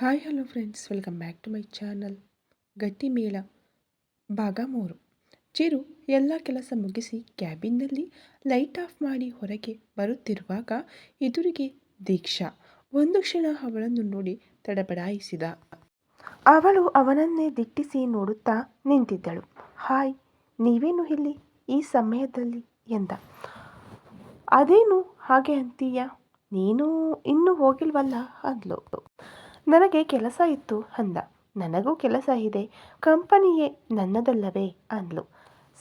Hi, hello friends. Welcome back to my channel. ಗಟ್ಟಿ ಮೇಳ, ಭಾಗ ಮೂರು. ಚಿರು ಎಲ್ಲ ಕೆಲಸ ಮುಗಿಸಿ ಕ್ಯಾಬಿನ್ನಲ್ಲಿ ಲೈಟ್ ಆಫ್ ಮಾಡಿ ಹೊರಗೆ ಬರುತ್ತಿರುವಾಗ ಎದುರಿಗೆ ದೀಕ್ಷಾ. ಒಂದು ಕ್ಷಣ ಅವಳನ್ನು ನೋಡಿ ತಡಬಡಾಯಿಸಿದ. ಅವಳು ಅವನನ್ನೇ ದಿಟ್ಟಿಸಿ ನೋಡುತ್ತಾ ನಿಂತಿದ್ದಳು. ಹಾಯ್, ನೀವೇನು ಇಲ್ಲಿ ಈ ಸಮಯದಲ್ಲಿ? ಎಂದ. ಅದೇನು ಹಾಗೆ ಅಂತೀಯ? ನೀನು ಇನ್ನೂ ಹೋಗಿಲ್ವಲ್ಲ? ಅಂದ್ಲು. ನನಗೆ ಕೆಲಸ ಇತ್ತು ಅಂದ. ನನಗೂ ಕೆಲಸ ಇದೆ. ಕಂಪನಿಯೇ ನನ್ನದಲ್ಲವೇ ಅಂದ್ಲು.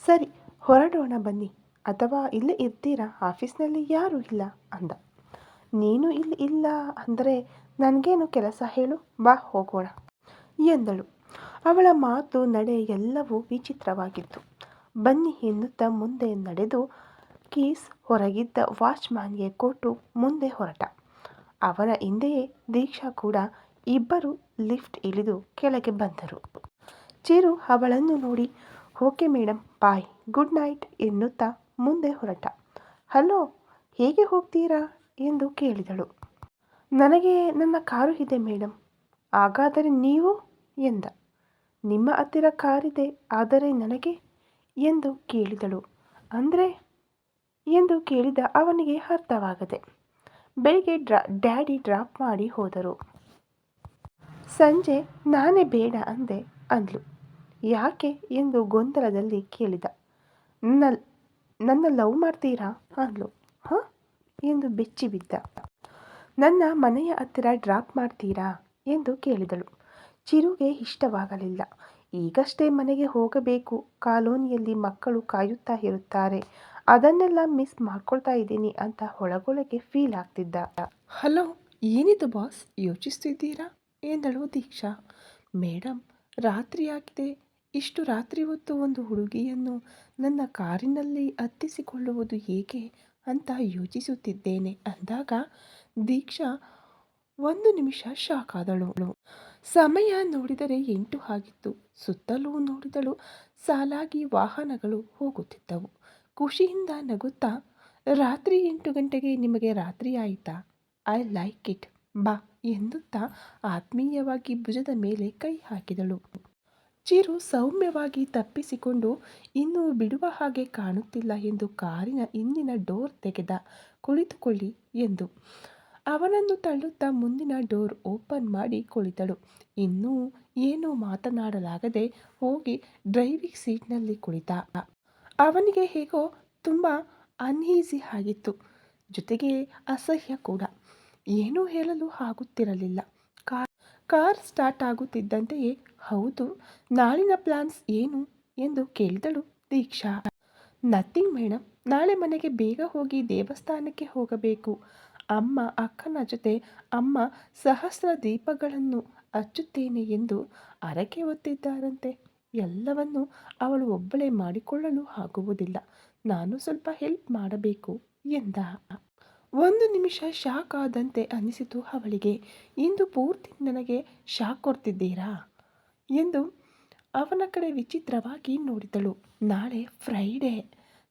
ಸರಿ, ಹೊರಡೋಣ ಬನ್ನಿ. ಅಥವಾ ಇಲ್ಲಿ ಇರ್ತೀರಾ? ಆಫೀಸ್ನಲ್ಲಿ ಯಾರೂ ಇಲ್ಲ ಅಂದ. ನೀನು ಇಲ್ಲಿ ಇಲ್ಲ ಅಂದರೆ ನನಗೇನು ಕೆಲಸ ಹೇಳು? ಬಾ, ಹೋಗೋಣ ಎಂದಳು. ಅವಳ ಮಾತು ನಡೆ ಎಲ್ಲವೂ ವಿಚಿತ್ರವಾಗಿತ್ತು. ಬನ್ನಿ ಎನ್ನುತ್ತಾ ಮುಂದೆ ನಡೆದು ಕೀಸ್ ಹೊರಗಿದ್ದ ವಾಚ್ಮ್ಯಾನ್ಗೆ ಕೊಟ್ಟು ಮುಂದೆ ಹೊರಟ. ಅವನ ಹಿಂದೆಯೇ ದೀಕ್ಷಾ ಕೂಡ ಇಬ್ಬರು ಲಿಫ್ಟ್ ಇಳಿದು ಕೆಳಗೆ ಬಂದರು. ಚಿರು ಅವಳನ್ನು ನೋಡಿ, okay madam bye, good night ಎನ್ನುತ್ತಾ ಮುಂದೆ ಹೊರಟ. ಹಲೋ, ಹೇಗೆ ಹೋಗ್ತೀರಾ? ಎಂದು ಕೇಳಿದಳು. ನನಗೆ ನನ್ನ ಕಾರು ಇದೆ ಮೇಡಮ್ ಹಾಗಾದರೆ ನೀವು? ಎಂದ. ನಿಮ್ಮ ಹತ್ತಿರ ಕಾರಿದೆ ಆದರೆ ನನಗೆ? ಎಂದು ಕೇಳಿದಳು. ಅಂದರೆ? ಎಂದು ಕೇಳಿದ ಅವನಿಗೆ ಅರ್ಥವಾಗದೆ, ಬೆಳಿಗ್ಗೆ ಡ್ರಾ, ಡ್ಯಾಡಿ ಡ್ರಾಪ್ ಮಾಡಿ ಹೋದರು. ಸಂಜೆ ನಾನೇ ಬೇಡ ಅಂದೆ ಅಂದ್ಲು. ಯಾಕೆ ಎಂದು ಗೊಂದಲದಲ್ಲಿ ಕೇಳಿದ. ನನ್ನ ನನ್ನ ಲವ್ ಮಾಡ್ತೀರಾ ಅಂದ್ಲು. ಹಾಂ? ಎಂದು ಬೆಚ್ಚಿ ಬಿದ್ದ. ನನ್ನ ಮನೆಯ ಹತ್ತಿರ ಡ್ರಾಪ್ ಮಾಡ್ತೀರಾ ಎಂದು ಕೇಳಿದಳು. ಚಿರುಗೆ ಇಷ್ಟವಾಗಲಿಲ್ಲ. ಈಗಷ್ಟೇ ಮನೆಗೆ ಹೋಗಬೇಕು. ಕಾಲೋನಿಯಲ್ಲಿ ಮಕ್ಕಳು ಕಾಯುತ್ತಾ ಇರುತ್ತಾರೆ. ಅದನ್ನೆಲ್ಲ ಮಿಸ್ ಮಾಡ್ಕೊಳ್ತಾ ಇದ್ದೀನಿ ಅಂತ ಒಳಗೊಳಗೆ ಫೀಲ್ ಆಗ್ತಿದ್ದ. ಹಲೋ, ಏನಿದು ಬಾಸ್? ಯೋಚಿಸ್ತಿದ್ದೀರಾ? ಎಂದಳು ದೀಕ್ಷಾ. ಮೇಡಮ್ ರಾತ್ರಿಯಾಗಿದೆ ಇಷ್ಟು ರಾತ್ರಿ ಹೊತ್ತು ಒಂದು ಹುಡುಗಿಯನ್ನು ನನ್ನ ಕಾರಿನಲ್ಲಿ ಹತ್ತಿಸಿಕೊಳ್ಳುವುದು ಹೇಗೆ ಅಂತ ಯೋಚಿಸುತ್ತಿದ್ದೇನೆ ಅಂದಾಗ ದೀಕ್ಷಾ ಒಂದು ನಿಮಿಷ ಶಾಕ್ ಆದಳು. ಸಮಯ ನೋಡಿದರೆ ಎಂಟು ಆಗಿತ್ತು. ಸುತ್ತಲೂ ನೋಡಿದಳು. ಸಾಲಾಗಿ ವಾಹನಗಳು ಹೋಗುತ್ತಿದ್ದವು. ಖುಷಿಯಿಂದ ನಗುತ್ತಾ, ರಾತ್ರಿ ಎಂಟು ಗಂಟೆಗೆ ನಿಮಗೆ ರಾತ್ರಿ ಆಯಿತಾ? I like it. ಬಾ ಎನ್ನುತ್ತಾ ಆತ್ಮೀಯವಾಗಿ ಭುಜದ ಮೇಲೆ ಕೈ ಹಾಕಿದಳು. ಚಿರು ಸೌಮ್ಯವಾಗಿ ತಪ್ಪಿಸಿಕೊಂಡು ಇನ್ನೂ ಬಿಡುವ ಹಾಗೆ ಕಾಣುತ್ತಿಲ್ಲ ಎಂದು ಕಾರಿನ ಇಂದಿನ ಡೋರ್ ತೆಗೆದ ಕುಳಿತುಕೊಳ್ಳಿ ಎಂದು ಅವನನ್ನು ತಳ್ಳುತ್ತಾ ಮುಂದಿನ ಡೋರ್ ಓಪನ್ ಮಾಡಿ ಕುಳಿತಳು. ಇನ್ನೂ ಏನೂ ಮಾತನಾಡಲಾಗದೆ ಹೋಗಿ ಡ್ರೈವಿಂಗ್ ಸೀಟ್ನಲ್ಲಿ ಕುಳಿತ. ಅವನಿಗೆ ಹೇಗೋ ತುಂಬ ಅನ್ಈಸಿ ಆಗಿತ್ತು. ಜೊತೆಗೆ ಅಸಹ್ಯ ಕೂಡ. ಏನೂ ಹೇಳಲು ಆಗುತ್ತಿರಲಿಲ್ಲ. ಕಾರ್ ಕಾರ್ ಸ್ಟಾರ್ಟ್ ಆಗುತ್ತಿದ್ದಂತೆಯೇ, ಹೌದು, ನಾಳಿನ ಪ್ಲಾನ್ಸ್ ಏನು? ಎಂದು ಕೇಳಿದಳು ದೀಕ್ಷಾ. ನಥಿಂಗ್ ಮೇಡಮ್ ನಾಳೆ ಮನೆಗೆ ಬೇಗ ಹೋಗಿ ದೇವಸ್ಥಾನಕ್ಕೆ ಹೋಗಬೇಕು. ಅಮ್ಮ, ಅಕ್ಕನ ಜೊತೆ ಅಮ್ಮ ಸಹಸ್ರ ದೀಪಗಳನ್ನು ಹಚ್ಚುತ್ತೇನೆ ಎಂದು ಅರಕೆ ಹೊತ್ತಿದ್ದಾರಂತೆ ಎಲ್ಲವನ್ನು ಅವಳು ಒಬ್ಬಳೇ ಮಾಡಿಕೊಳ್ಳಲು ಆಗುವುದಿಲ್ಲ. ನಾನು ಸ್ವಲ್ಪ ಹೆಲ್ಪ್ ಮಾಡಬೇಕು, ಎಂದ. ಒಂದು ನಿಮಿಷ ಶಾಕ್ ಆದಂತೆ ಅನಿಸಿತು ಅವಳಿಗೆ. ಇಂದು ಪೂರ್ತಿ ನನಗೆ ಶಾಕ್ ಕೊಡ್ತಿದ್ದೀರಾ? ಎಂದು ಅವನ ಕಡೆ ವಿಚಿತ್ರವಾಗಿ ನೋಡಿದಳು. ನಾಳೆ ಫ್ರೈಡೇ.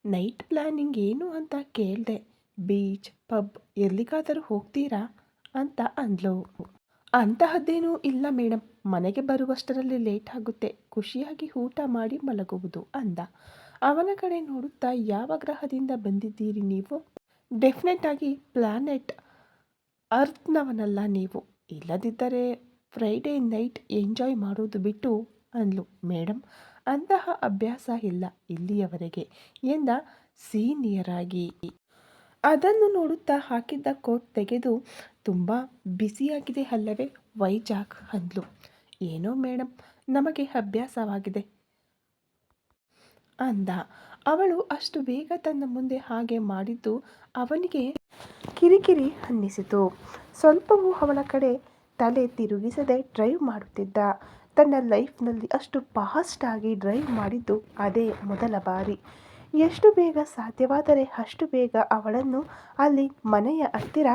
ನೈಟ್ ಪ್ಲ್ಯಾನಿಂಗ್ ಏನು ಅಂತ ಕೇಳಿದೆ. ಬೀಚ್, ಪಬ್, ಎಲ್ಲಿಗಾದರೂ ಹೋಗ್ತೀರಾ? ಅಂತ ಅಂದ್ಲು. ಅಂತಹದ್ದೇನೂ ಇಲ್ಲ ಮೇಡಮ್ ಮನೆಗೆ ಬರುವಷ್ಟರಲ್ಲಿ ಲೇಟ್ ಆಗುತ್ತೆ. ಖುಷಿಯಾಗಿ ಊಟ ಮಾಡಿ ಮಲಗುವುದು ಅಂದ. ಅವನ ಕಡೆ ನೋಡುತ್ತಾ ಯಾವ ಗ್ರಹದಿಂದ ಬಂದಿದ್ದೀರಿ ನೀವು? ಡೆಫಿನೆಟ್ ಆಗಿ ಪ್ಲ್ಯಾನೆಟ್ ಅರ್ತ್ನವನಲ್ಲ ನೀವು. ಇಲ್ಲದಿದ್ದರೆ ಫ್ರೈಡೇ ನೈಟ್ ಎಂಜಾಯ್ ಮಾಡೋದು ಬಿಟ್ಟು ಅಂದ್ಲು. ಮೇಡಮ್ ಅಂತಹ ಅಭ್ಯಾಸ ಇಲ್ಲ ಇಲ್ಲಿಯವರೆಗೆ ಎಂದ ಸೀನಿಯರ್ ಆಗಿ ಅದನ್ನು ನೋಡುತ್ತಾ ಹಾಕಿದ್ದ ಕೋಟ್ ತೆಗೆದು ತುಂಬ ಬಿಸಿಯಾಗಿದೆ ಅಲ್ಲವೇ ವೈಜಾಗ್ ಅಂದ್ಲು. ಏನೋ ಮೇಡಮ್ ನಮಗೆ ಅಭ್ಯಾಸವಾಗಿದೆ ಅಂದ. ಅವಳು ಅಷ್ಟು ಬೇಗ ತನ್ನ ಮುಂದೆ ಹಾಗೆ ಮಾಡಿದ್ದು ಅವನಿಗೆ ಕಿರಿಕಿರಿ ಅನ್ನಿಸಿತು. ಸ್ವಲ್ಪವೂ ಅವಳ ಕಡೆ ತಲೆ ತಿರುಗಿಸದೆ ಡ್ರೈವ್ ಮಾಡುತ್ತಿದ್ದ. ತನ್ನ ಲೈಫ್ನಲ್ಲಿ ಅಷ್ಟು ಫಾಸ್ಟಾಗಿ ಡ್ರೈವ್ ಮಾಡಿದ್ದು ಅದೇ ಮೊದಲ ಬಾರಿ. ಎಷ್ಟು ಬೇಗ ಸಾಧ್ಯವಾದರೆ ಅಷ್ಟು ಬೇಗ ಅವಳನ್ನು ಅಲ್ಲಿ ಮನೆಯ ಹತ್ತಿರ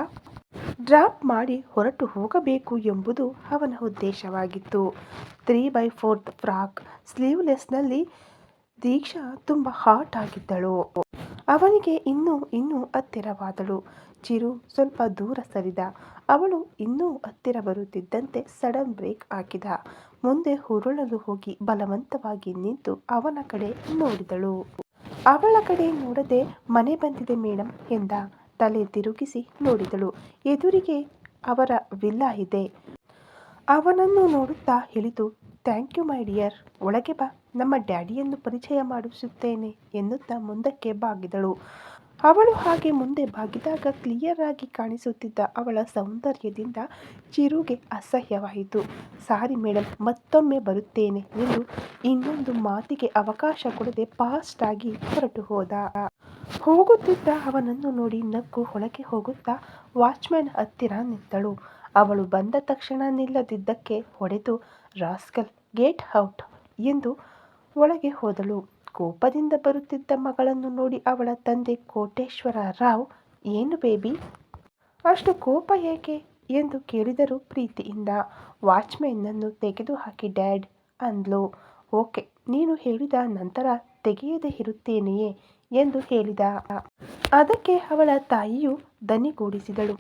ಡ್ರಾಪ್ ಮಾಡಿ ಹೊರಟು ಹೋಗಬೇಕು ಎಂಬುದು ಅವನ ಉದ್ದೇಶವಾಗಿತ್ತು. ತ್ರೀ ಬೈ ಫೋರ್ತ್ ಫ್ರಾಕ್ ಸ್ಲೀವ್ಲೆಸ್ನಲ್ಲಿ ದೀಕ್ಷಾ ತುಂಬ ಹಾಟ್ ಆಗಿದ್ದಳು. ಅವನಿಗೆ ಇನ್ನೂ ಇನ್ನೂ ಹತ್ತಿರವಾದಳು. ಚಿರು ಸ್ವಲ್ಪ ದೂರ ಸರಿದ. ಅವಳು ಇನ್ನೂ ಹತ್ತಿರ ಬರುತ್ತಿದ್ದಂತೆ ಸಡನ್ ಬ್ರೇಕ್ ಹಾಕಿದ. ಮುಂದೆ ಹುರುಳಲು ಹೋಗಿ ಬಲವಂತವಾಗಿ ನಿಂತು ಅವನ ಕಡೆ ನೋಡಿದಳು. ಅವಳ ಕಡೆ ನೋಡದೆ ಮನೆ ಬಂದಿದೆ ಮೇಡಮ್ ಎಂದ. ತಲೆ ತಿರುಗಿಸಿ ನೋಡಿದಳು. ಎದುರಿಗೆ ಅವರ ವಿಲ್ಲಾ ಇದೆ. ಅವನನ್ನು ನೋಡುತ್ತಾ ಹೇಳಿತು ಥ್ಯಾಂಕ್ ಯು ಮೈ ಡಿಯರ್, ಒಳಗೆ ಬಾ. ನಮ್ಮ ಡ್ಯಾಡಿಯನ್ನು ಪರಿಚಯ ಮಾಡಿಸುತ್ತೇನೆ ಎನ್ನುತ್ತಾ ಮುಂದಕ್ಕೆ ಬಾಗಿದಳು. ಅವಳು ಹಾಗೆ ಮುಂದೆ ಬಾಗಿದಾಗ ಕ್ಲಿಯರ್ ಆಗಿ ಕಾಣಿಸುತ್ತಿದ್ದ ಅವಳ ಸೌಂದರ್ಯದಿಂದ ಚಿರುಗೆ ಅಸಹ್ಯವಾಯಿತು. ಸಾರಿ ಮೇಡಮ್ ಮತ್ತೊಮ್ಮೆ ಬರುತ್ತೇನೆ ಎಂದು ಇನ್ನೊಂದು ಮಾತಿಗೆ ಅವಕಾಶ ಕೊಡದೆ ಫಾಸ್ಟ್ ಆಗಿ ಹೊರಟು ಹೋದ. ಹೋಗುತ್ತಿದ್ದ ಅವನನ್ನು ನೋಡಿ ನಕ್ಕು ಒಳಗೆ ಹೋಗುತ್ತಾ ವಾಚ್ಮ್ಯಾನ್ ಹತ್ತಿರ ನಿಂತಳು. ಅವಳು ಬಂದ ತಕ್ಷಣ ನಿಲ್ಲದಿದ್ದಕ್ಕೆ ಹೊಡೆದು, ರಾಸ್ಕಲ್ ಗೇಟ್ ಔಟ್ ಎಂದು ಒಳಗೆ ಹೋದಳು. ಕೋಪದಿಂದ ಬರುತ್ತಿದ್ದ ಮಗಳನ್ನು ನೋಡಿ ಅವಳ ತಂದೆ ಕೋಟೇಶ್ವರ ರಾವ್, ಏನು ಬೇಬಿ? ಅಷ್ಟು ಕೋಪ ಏಕೆ? ಎಂದು ಕೇಳಿದರು ಪ್ರೀತಿಯಿಂದ. ವಾಚ್ಮೆನ್ನನ್ನು ತೆಗೆದುಹಾಕಿ ಡ್ಯಾಡ್, ಅಂದ್ಲು. ಓಕೆ, ನೀನು ಹೇಳಿದ ನಂತರ ತೆಗೆಯದೆ ಇರುತ್ತೇನೆಯೇ? ಎಂದು ಹೇಳಿದ. ಅದಕ್ಕೆ ಅವಳ ತಾಯಿಯು ದನಿಗೂಡಿಸಿದಳು.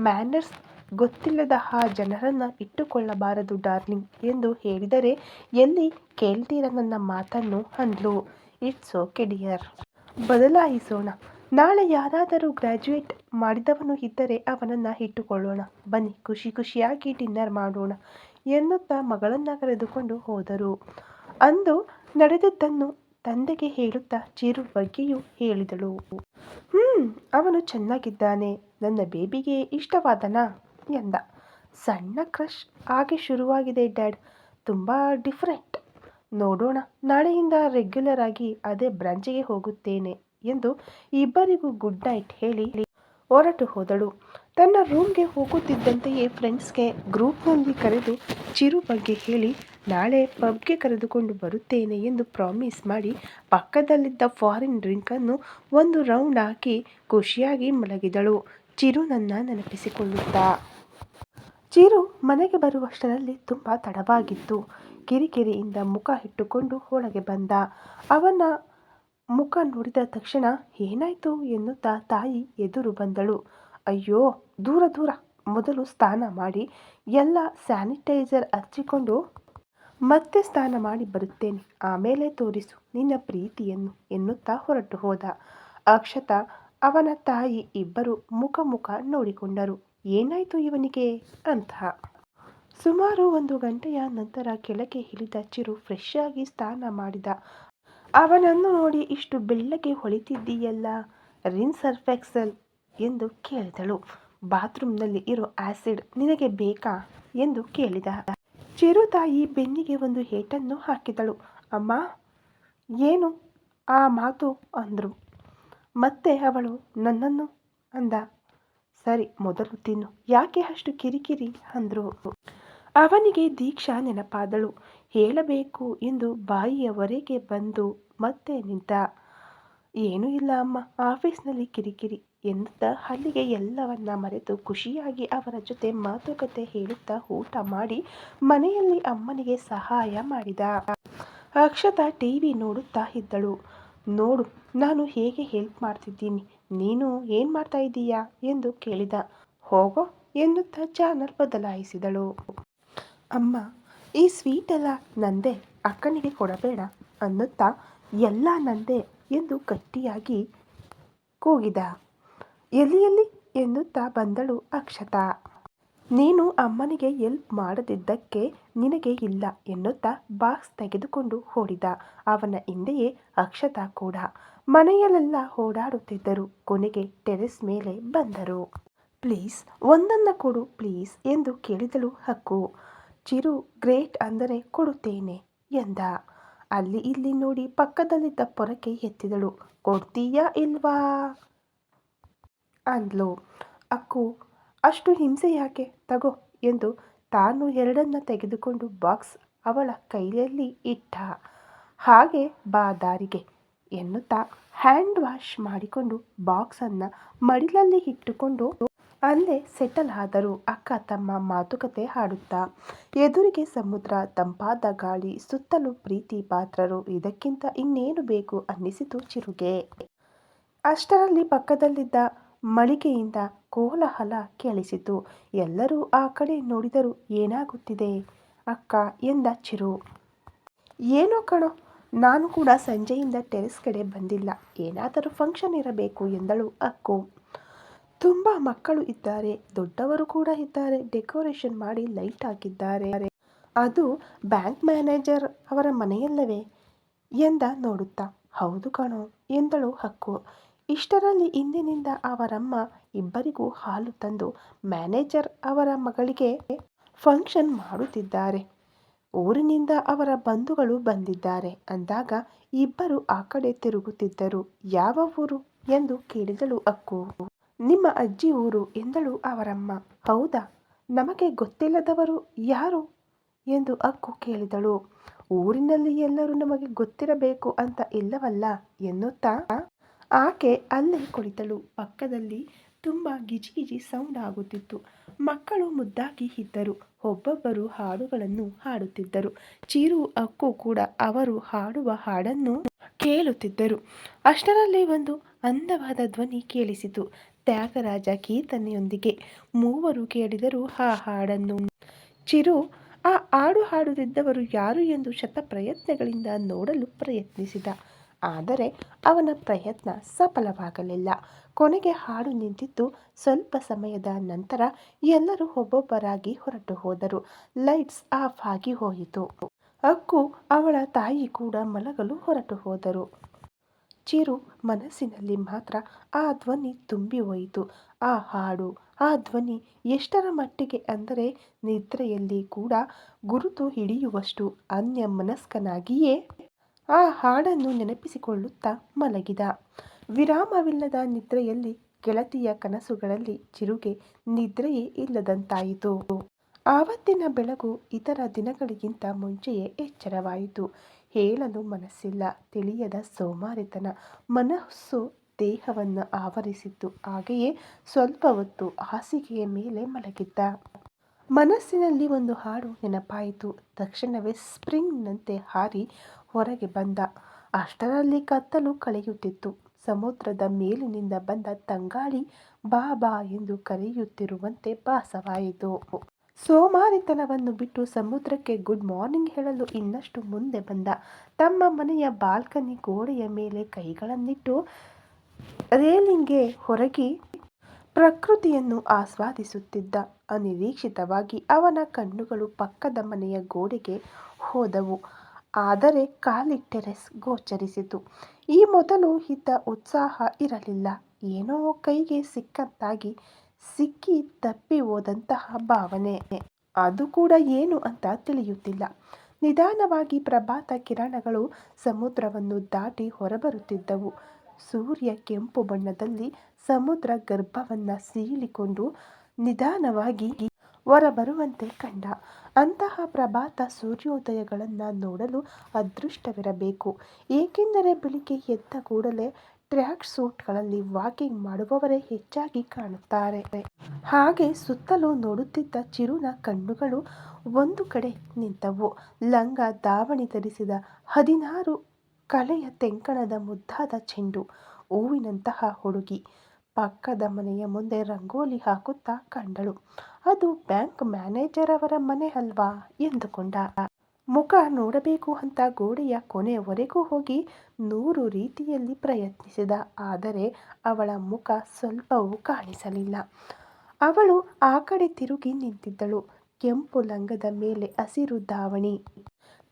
ಮ್ಯಾನರ್ಸ್ ಗೊತ್ತಿಲ್ಲದ ಆ ಜನರನ್ನು ಇಟ್ಟುಕೊಳ್ಳಬಾರದು ಡಾರ್ಲಿಂಗ್ ಎಂದು ಹೇಳಿದರೆ ಎಲ್ಲಿ ಕೇಳ್ತೀರ ನನ್ನ ಮಾತನ್ನು ಅಂದ್ಲು. It's okay dear. ಬದಲಾಯಿಸೋಣ. ನಾಳೆ ಯಾರಾದರೂ ಗ್ರ್ಯಾಜುಯೇಟ್ ಮಾಡಿದವನು ಇದ್ದರೆ ಅವನನ್ನು ಇಟ್ಟುಕೊಳ್ಳೋಣ. ಬನ್ನಿ, ಖುಷಿ ಖುಷಿಯಾಗಿ ಡಿನ್ನರ್ ಮಾಡೋಣ ಎನ್ನುತ್ತಾ ಮಗಳನ್ನು ಕರೆದುಕೊಂಡು ಹೋದರು. ಅಂದು ನಡೆದದ್ದನ್ನು ತಂದೆಗೆ ಹೇಳುತ್ತಾ ಚಿರು ಬಗ್ಗೆಯೂ ಹೇಳಿದಳು. ಹ್ಮ್, ಅವನು ಚೆನ್ನಾಗಿದ್ದಾನೆ. ನನ್ನ ಬೇಬಿಗೆ ಇಷ್ಟವಾದನಾ? ಎಂದ ಸಣ್ಣ ಕ್ರಶ್ ಹಾಗೆ ಶುರುವಾಗಿದೆ ಡ್ಯಾಡ್. ತುಂಬ ಡಿಫ್ರೆಂಟ್. ನೋಡೋಣ, ನಾಳೆಯಿಂದ ರೆಗ್ಯುಲರ್ ಆಗಿ ಅದೇ ಬ್ರಾಂಚಿಗೆ ಹೋಗುತ್ತೇನೆ ಎಂದು ಇಬ್ಬರಿಗೂ ಗುಡ್ ನೈಟ್ ಹೇಳಿ ಹೊರಟು ಹೋದಳು. ತನ್ನ ರೂಮ್ಗೆ ಹೋಗುತ್ತಿದ್ದಂತೆಯೇ ಫ್ರೆಂಡ್ಸ್ಗೆ ಗ್ರೂಪ್ನಲ್ಲಿ ಕರೆದು ಚಿರು ಬಗ್ಗೆ ಹೇಳಿ, ನಾಳೆ ಪಬ್ಗೆ ಕರೆದುಕೊಂಡು ಬರುತ್ತೇನೆ ಎಂದು ಪ್ರಾಮಿಸ್ ಮಾಡಿ ಪಕ್ಕದಲ್ಲಿದ್ದ ಫಾರಿನ್ ಡ್ರಿಂಕನ್ನು ಒಂದು ರೌಂಡ್ ಹಾಕಿ ಖುಷಿಯಾಗಿ ಮಲಗಿದಳು. ಚಿರು ನನ್ನ ನೆನಪಿಸಿಕೊಳ್ಳುತ್ತಾ ಚಿರು ಮನೆಗೆ ಬರುವಷ್ಟರಲ್ಲಿ ತುಂಬ ತಡವಾಗಿತ್ತು. ಕಿರಿಕಿರಿಯಿಂದ ಮುಖ ಇಟ್ಟುಕೊಂಡು ಒಳಗೆ ಬಂದ. ಅವನ ಮುಖ ನೋಡಿದ ತಕ್ಷಣ ಏನಾಯ್ತು ಎನ್ನುತ್ತಾ ತಾಯಿ ಎದುರು ಬಂದಳು. ಅಯ್ಯೋ, ದೂರ ದೂರ ಮೊದಲು ಸ್ನಾನ ಮಾಡಿ, ಎಲ್ಲ ಸ್ಯಾನಿಟೈಸರ್ ಹಚ್ಚಿಕೊಂಡು ಮತ್ತೆ ಸ್ನಾನ ಮಾಡಿ ಬರುತ್ತೇನೆ. ಆಮೇಲೆ ತೋರಿಸು ನಿನ್ನ ಪ್ರೀತಿಯನ್ನು ಎನ್ನುತ್ತಾ ಹೊರಟು ಹೋದ. ಅಕ್ಷತಾ, ಅವನ ತಾಯಿ ಇಬ್ಬರು ಮುಖ ಮುಖ ನೋಡಿಕೊಂಡರು. ಏನಾಯ್ತು ಇವನಿಗೆ ಅಂತ ಸುಮಾರು ಒಂದು ಗಂಟೆಯ ನಂತರ ಕೆಳಗೆ ಇಳಿದ ಚಿರು ಫ್ರೆಶ್ ಆಗಿ ಸ್ನಾನ ಮಾಡಿದ. ಅವನನ್ನು ನೋಡಿ ಇಷ್ಟು ಬೆಳ್ಳಗೆ ಹೊಳಿತಿದ್ದೀಯಲ್ಲ, ರಿನ್ ಸರ್ಫೆಕ್ಸಲ್ ಎಂದು ಕೇಳಿದಳು. ಬಾತ್ರೂಮ್ನಲ್ಲಿ ಇರೋ ಆಸಿಡ್ ನಿನಗೆ ಬೇಕಾ ಎಂದು ಕೇಳಿದ. ಚಿರು ತಾಯಿ ಬೆನ್ನಿಗೆ ಒಂದು ಏಟನ್ನು ಹಾಕಿದಳು. ಅಮ್ಮ, ಏನು ಆ ಮಾತು ಅಂದರು. ಮತ್ತೆ ಅವಳು ನನ್ನನ್ನು ಅಂದ. ಸರಿ, ಮೊದಲು ತಿನ್ನು. ಯಾಕೆ ಅಷ್ಟು ಕಿರಿಕಿರಿ? ಅಂದರು ಅವನಿಗೆ ದೀಕ್ಷಾ ನೆನಪಾದಳು. ಹೇಳಬೇಕು ಎಂದು ಬಾಯಿಯವರೆಗೆ ಬಂದು ಮತ್ತೆ ನಿಂತ, ಏನೂ ಇಲ್ಲ ಅಮ್ಮ, ಆಫೀಸ್ನಲ್ಲಿ ಕಿರಿಕಿರಿ ಎನ್ನುತ್ತಾ ಅಲ್ಲಿಗೆ ಎಲ್ಲವನ್ನ ಮರೆತು ಖುಷಿಯಾಗಿ ಅವರ ಜೊತೆ ಮಾತುಕತೆ ಹೇಳುತ್ತಾ ಊಟ ಮಾಡಿ ಮನೆಯಲ್ಲಿ ಅಮ್ಮನಿಗೆ ಸಹಾಯ ಮಾಡಿದ. ಅಕ್ಷತಾ ಟಿವಿ ನೋಡುತ್ತಾ ಇದ್ದಳು. ನೋಡು, ನಾನು ಹೇಗೆ ಹೆಲ್ಪ್ ಮಾಡ್ತಿದ್ದೀನಿ. ನೀನು ಏನು ಮಾಡ್ತಾ ಇದ್ದೀಯಾ ಎಂದು ಕೇಳಿದ. ಹೋಗೋ ಎನ್ನುತ್ತಾ ಚಾನಲ್ ಬದಲಾಯಿಸಿದಳು. ಅಮ್ಮ, ಈ ಸ್ವೀಟೆಲ್ಲ ನಂದೆ, ಅಕ್ಕನಿಗೆ ಕೊಡಬೇಡ ಅನ್ನುತ್ತಾ ಎಲ್ಲ ನಂದೆ ಎಂದು ಗಟ್ಟಿಯಾಗಿ ಕೂಗಿದ. ಎಲ್ಲಿ ಎಲ್ಲಿ ಎನ್ನುತ್ತಾ ಬಂದಳು ಅಕ್ಷತಾ. ನೀನು ಅಮ್ಮನಿಗೆ ಎಲ್ಪ್ ಮಾಡದಿದ್ದಕ್ಕೆ ನಿನಗೆ ಇಲ್ಲ ಎನ್ನುತ್ತಾ ಬಾಕ್ಸ್ ತೆಗೆದುಕೊಂಡು ಓಡಿದ. ಅವನ ಹಿಂದೆಯೇ ಅಕ್ಷತಾ ಕೂಡ. ಮನೆಯಲ್ಲೆಲ್ಲ ಓಡಾಡುತ್ತಿದ್ದರು. ಕೊನೆಗೆ ಟೆರೆಸ್ ಮೇಲೆ ಬಂದರು. ಪ್ಲೀಸ್, ಒಂದನ್ನು ಕೊಡು ಪ್ಲೀಸ್ ಎಂದು ಕೇಳಿದಳು ಹಕ್ಕು. ಚಿರು, ಗ್ರೇಟ್ ಅಂದರೆ ಕೊಡುತ್ತೇನೆ ಎಂದ. ಅಲ್ಲಿ ಇಲ್ಲಿ ನೋಡಿ ಪಕ್ಕದಲ್ಲಿದ್ದ ಪೊರಕೆ ಎತ್ತಿದಳು. ಕೊಡ್ತೀಯಾ ಇಲ್ವಾ? ಅಂದ್ಲು. ಅಕ್ಕು ಅಷ್ಟು ಹಿಂಸೆ ಯಾಕೆ? ತಗೋ ಎಂದು ತಾನು ಎರಡನ್ನ ತೆಗೆದುಕೊಂಡು ಬಾಕ್ಸ್ ಅವಳ ಕೈಯಲ್ಲಿ ಇಟ್ಟ. ಹಾಗೆ ಬಾ ದಾರಿಗೆ. ಎನ್ನುತ್ತಾ ಹ್ಯಾಂಡ್ ವಾಶ್ ಮಾಡಿಕೊಂಡು ಬಾಕ್ಸನ್ನು ಮಡಿಲಲ್ಲಿ ಇಟ್ಟುಕೊಂಡು ಅಲ್ಲೇ ಸೆಟಲ್ ಆದರು ಅಕ್ಕ ತಮ್ಮ ಮಾತುಕತೆ ಹಾಡುತ್ತಾ, ಎದುರಿಗೆ ಸಮುದ್ರ, ತಂಪಾದ ಗಾಳಿ, ಸುತ್ತಲೂ ಪ್ರೀತಿ ಪಾತ್ರರು, ಇದಕ್ಕಿಂತ ಇನ್ನೇನು ಬೇಕು? ಅನ್ನಿಸಿತು ಚಿರುಗೆ. ಅಷ್ಟರಲ್ಲಿ ಪಕ್ಕದಲ್ಲಿದ್ದ ಮಳಿಗೆಯಿಂದ ಕೋಲಾಹಲ ಕೇಳಿಸಿತು. ಎಲ್ಲರೂ ಆ ಕಡೆ ನೋಡಿದರೂ ಏನಾಗುತ್ತಿದೆ? ಅಕ್ಕ ಎಂದ ಚಿರು. ಏನೋ ಕಣೋ ನಾನು ಕೂಡ ಸಂಜೆಯಿಂದ ಟೆರೆಸ್ ಕಡೆ ಬಂದಿಲ್ಲ. ಏನಾದರೂ ಫಂಕ್ಷನ್ ಇರಬೇಕು ಎಂದಳು ಅಕ್ಕು. ತುಂಬ ಮಕ್ಕಳು ಇದ್ದಾರೆ. ದೊಡ್ಡವರು ಕೂಡ ಇದ್ದಾರೆ. ಡೆಕೋರೇಷನ್ ಮಾಡಿ ಲೈಟ್ ಹಾಕಿದ್ದಾರೆ. ಅದು ಬ್ಯಾಂಕ್ ಮ್ಯಾನೇಜರ್ ಅವರ ಮನೆಯಲ್ಲವೇ? ಎಂದ ನೋಡುತ್ತಾ. ಹೌದು ಕಣೋ ಎಂದಳು ಹಕ್ಕು. ಇಷ್ಟರಲ್ಲಿ ಇಂದಿನಿಂದ ಅವರಮ್ಮ ಇಬ್ಬರಿಗೂ ಹಾಲು ತಂದು ಮ್ಯಾನೇಜರ್ ಅವರ ಮಗಳಿಗೆ ಫಂಕ್ಷನ್ ಮಾಡುತ್ತಿದ್ದಾರೆ. ಊರಿನಿಂದ ಅವರ ಬಂಧುಗಳು ಬಂದಿದ್ದಾರೆ ಅಂದಾಗ ಇಬ್ಬರು ಆ ಕಡೆ ತಿರುಗುತ್ತಿದ್ದರು. ಯಾವ ಊರು? ಎಂದು ಕೇಳಿದಳು ಅಕ್ಕು. ನಿಮ್ಮ ಅಜ್ಜಿ ಊರು? ಎಂದಳು ಅವರಮ್ಮ. ಹೌದಾ? ನಮಗೆ ಗೊತ್ತಿಲ್ಲದವರು ಯಾರು? ಎಂದು ಅಕ್ಕು ಕೇಳಿದಳು. ಊರಿನಲ್ಲಿ ಎಲ್ಲರೂ ನಮಗೆ ಗೊತ್ತಿರಬೇಕು ಅಂತ ಇಲ್ಲವಲ್ಲ ಎನ್ನುತ್ತಾ? ಆಕೆ ಅಲ್ಲೇ ಕುಳಿತಳು. ಪಕ್ಕದಲ್ಲಿ ತುಂಬ ಗಿಜಿಗಿಜಿ ಸೌಂಡ್ ಆಗುತ್ತಿತ್ತು. ಮಕ್ಕಳು ಮುದ್ದಾಗಿ ಇದ್ದರು. ಒಬ್ಬೊಬ್ಬರು ಹಾಡುಗಳನ್ನು ಹಾಡುತ್ತಿದ್ದರು. ಚೀರು ಅಕ್ಕು ಕೂಡ ಅವರು ಹಾಡುವ ಹಾಡನ್ನು ಕೇಳುತ್ತಿದ್ದರು. ಅಷ್ಟರಲ್ಲಿ ಒಂದು ಅಂದವಾದ ಧ್ವನಿ ಕೇಳಿಸಿತು. ತ್ಯಾಗರಾಜ ಕೀರ್ತನೆಯೊಂದಿಗೆ ಮೂವರು ಕೇಳಿದರು ಆ ಹಾಡನ್ನು ಚಿರು, ಆ ಹಾಡು ಹಾಡುತ್ತಿದ್ದವರು ಯಾರು ಎಂದು ಶತ ಪ್ರಯತ್ನಗಳಿಂದ ನೋಡಲು ಪ್ರಯತ್ನಿಸಿದ. ಆದರೆ ಅವನ ಪ್ರಯತ್ನ ಸಫಲವಾಗಲಿಲ್ಲ. ಕೊನೆಗೆ ಹಾಡು ನಿಂತಿದ್ದು ಸ್ವಲ್ಪ ಸಮಯದ ನಂತರ ಎಲ್ಲರೂ ಒಬ್ಬೊಬ್ಬರಾಗಿ ಹೊರಟು ಹೋದರು. ಲೈಟ್ಸ್ ಆಫ್ ಆಗಿ ಹೋಯಿತು. ಅಕ್ಕು ಅವಳ ತಾಯಿ ಕೂಡ ಮಲಗಲು ಹೊರಟು ಹೋದರು. ಚಿರು ಮನಸ್ಸಿನಲ್ಲಿ ಮಾತ್ರ ಆ ಧ್ವನಿ ತುಂಬಿ ಹೋಯಿತು. ಆ ಹಾಡು, ಆ ಧ್ವನಿ ಎಷ್ಟರ ಮಟ್ಟಿಗೆ ಅಂದರೆ ನಿದ್ರೆಯಲ್ಲಿ ಕೂಡ ಗುರುತು ಹಿಡಿಯುವಷ್ಟು ಅನ್ಯ ಮನಸ್ಕನಾಗಿಯೇ ಆ ಹಾಡನ್ನು ನೆನಪಿಸಿಕೊಳ್ಳುತ್ತಾ ಮಲಗಿದ. ವಿರಾಮವಿಲ್ಲದ ನಿದ್ರೆಯಲ್ಲಿ ಗೆಳತಿಯ ಕನಸುಗಳಲ್ಲಿ ಚಿರುಗೆ ನಿದ್ರೆಯೇ ಇಲ್ಲದಂತಾಯಿತು. ಆವತ್ತಿನ ಬೆಳಗು ಇತರ ದಿನಗಳಿಗಿಂತ ಮುಂಚೆಯೇ ಎಚ್ಚರವಾಯಿತು. ಹೇಳಲು ಮನಸ್ಸಿಲ್ಲ. ತಿಳಿಯದ ಸೋಮಾರಿತನ ಮನಸ್ಸು ದೇಹವನ್ನು ಆವರಿಸಿತ್ತು. ಹಾಗೆಯೇ ಸ್ವಲ್ಪ ಹೊತ್ತು ಹಾಸಿಗೆಯ ಮೇಲೆ ಮಲಗಿದ್ದ. ಮನಸ್ಸಿನಲ್ಲಿ ಒಂದು ಹಾಡು ನೆನಪಾಯಿತು. ತಕ್ಷಣವೇ ಸ್ಪ್ರಿಂಗ್ನಂತೆ ಹಾರಿ ಹೊರಗೆ ಬಂದ. ಅಷ್ಟರಲ್ಲಿ ಕತ್ತಲು ಕಳೆಯುತ್ತಿತ್ತು. ಸಮುದ್ರದ ಮೇಲಿನಿಂದ ಬಂದ ತಂಗಾಳಿ ಬಾ ಬಾ ಎಂದು ಕರೆಯುತ್ತಿರುವಂತೆ ಭಾಸವಾಯಿತು. ಸೋಮಾರಿತನವನ್ನು ಬಿಟ್ಟು ಸಮುದ್ರಕ್ಕೆ ಗುಡ್ ಮಾರ್ನಿಂಗ್ ಹೇಳಲು ಇನ್ನಷ್ಟು ಮುಂದೆ ಬಂದ. ತಮ್ಮ ಮನೆಯ ಬಾಲ್ಕನಿ ಗೋಡೆಯ ಮೇಲೆ ಕೈಗಳನ್ನಿಟ್ಟು ರೇಲಿಂಗ್ಗೆ ಹೊರಗಿ ಪ್ರಕೃತಿಯನ್ನು ಆಸ್ವಾದಿಸುತ್ತಿದ್ದ. ಅನಿರೀಕ್ಷಿತವಾಗಿ ಅವನ ಕಣ್ಣುಗಳು ಪಕ್ಕದ ಮನೆಯ ಗೋಡೆಗೆ ಹೋದವು. ಆದರೆ ಖಾಲಿ ಟೆರೆಸ್ ಗೋಚರಿಸಿತು. ಈ ಮೊದಲು ಇದ್ದ ಉತ್ಸಾಹ ಇರಲಿಲ್ಲ. ಏನೋ ಕೈಗೆ ಸಿಕ್ಕಂತಾಗಿ ಸಿಕ್ಕಿ ತಪ್ಪಿ ಹೋದಂತಹ ಭಾವನೆ. ಅದು ಕೂಡ ಏನು ಅಂತ ತಿಳಿಯುತ್ತಿಲ್ಲ. ನಿಧಾನವಾಗಿ ಪ್ರಭಾತ ಕಿರಣಗಳು ಸಮುದ್ರವನ್ನು ದಾಟಿ ಹೊರಬರುತ್ತಿದ್ದವು. ಸೂರ್ಯ ಕೆಂಪು ಬಣ್ಣದಲ್ಲಿ ಸಮುದ್ರ ಗರ್ಭವನ್ನು ಸೀಳಿಕೊಂಡು ನಿಧಾನವಾಗಿ ಹೊರಬರುವಂತೆ ಕಂಡ. ಅಂತಹ ಪ್ರಭಾತ ಸೂರ್ಯೋದಯಗಳನ್ನು ನೋಡಲು ಅದೃಷ್ಟವಿರಬೇಕು. ಏಕೆಂದರೆ ಬೆಳಿಗ್ಗೆ ಎದ್ದ ಕೂಡಲೇ ಟ್ರ್ಯಾಕ್ ಸೂಟ್ಗಳಲ್ಲಿ ವಾಕಿಂಗ್ ಮಾಡುವವರೇ ಹೆಚ್ಚಾಗಿ ಕಾಣುತ್ತಾರೆ. ಹಾಗೆ ಸುತ್ತಲೂ ನೋಡುತ್ತಿದ್ದ ಚಿರುನ ಕಣ್ಣುಗಳು ಒಂದು ಕಡೆ ನಿಂತವು. ಲಂಗ ದಾವಣಿ ಧರಿಸಿದ ಹದಿನಾರು ಕಳೆಯ ತೆಂಕಣದ ಮುದ್ದಾದ ಚೆಂಡು, ಹೂವಿನಂತಹ ಹುಡುಗಿ. ಪಕ್ಕದ ಮನೆಯ ಮುಂದೆ ರಂಗೋಲಿ ಹಾಕುತ್ತಾ ಕಂಡಳು. ಅದು ಬ್ಯಾಂಕ್ ಮ್ಯಾನೇಜರ್ ಅವರ ಮನೆ ಅಲ್ವಾ? ಎಂದುಕೊಂಡ. ಮುಖ ನೋಡಬೇಕು ಅಂತ ಗೋಡೆಯ ಕೊನೆಯವರೆಗೂ ಹೋಗಿ ನೂರು ರೀತಿಯಲ್ಲಿ ಪ್ರಯತ್ನಿಸಿದ. ಆದರೆ ಅವಳ ಮುಖ ಸ್ವಲ್ಪವೂ ಕಾಣಿಸಲಿಲ್ಲ. ಅವಳು ಆ ಕಡೆ ತಿರುಗಿ ನಿಂತಿದ್ದಳು. ಕೆಂಪು ಲಂಗದ ಮೇಲೆ ಹಸಿರು ದಾವಣಿ.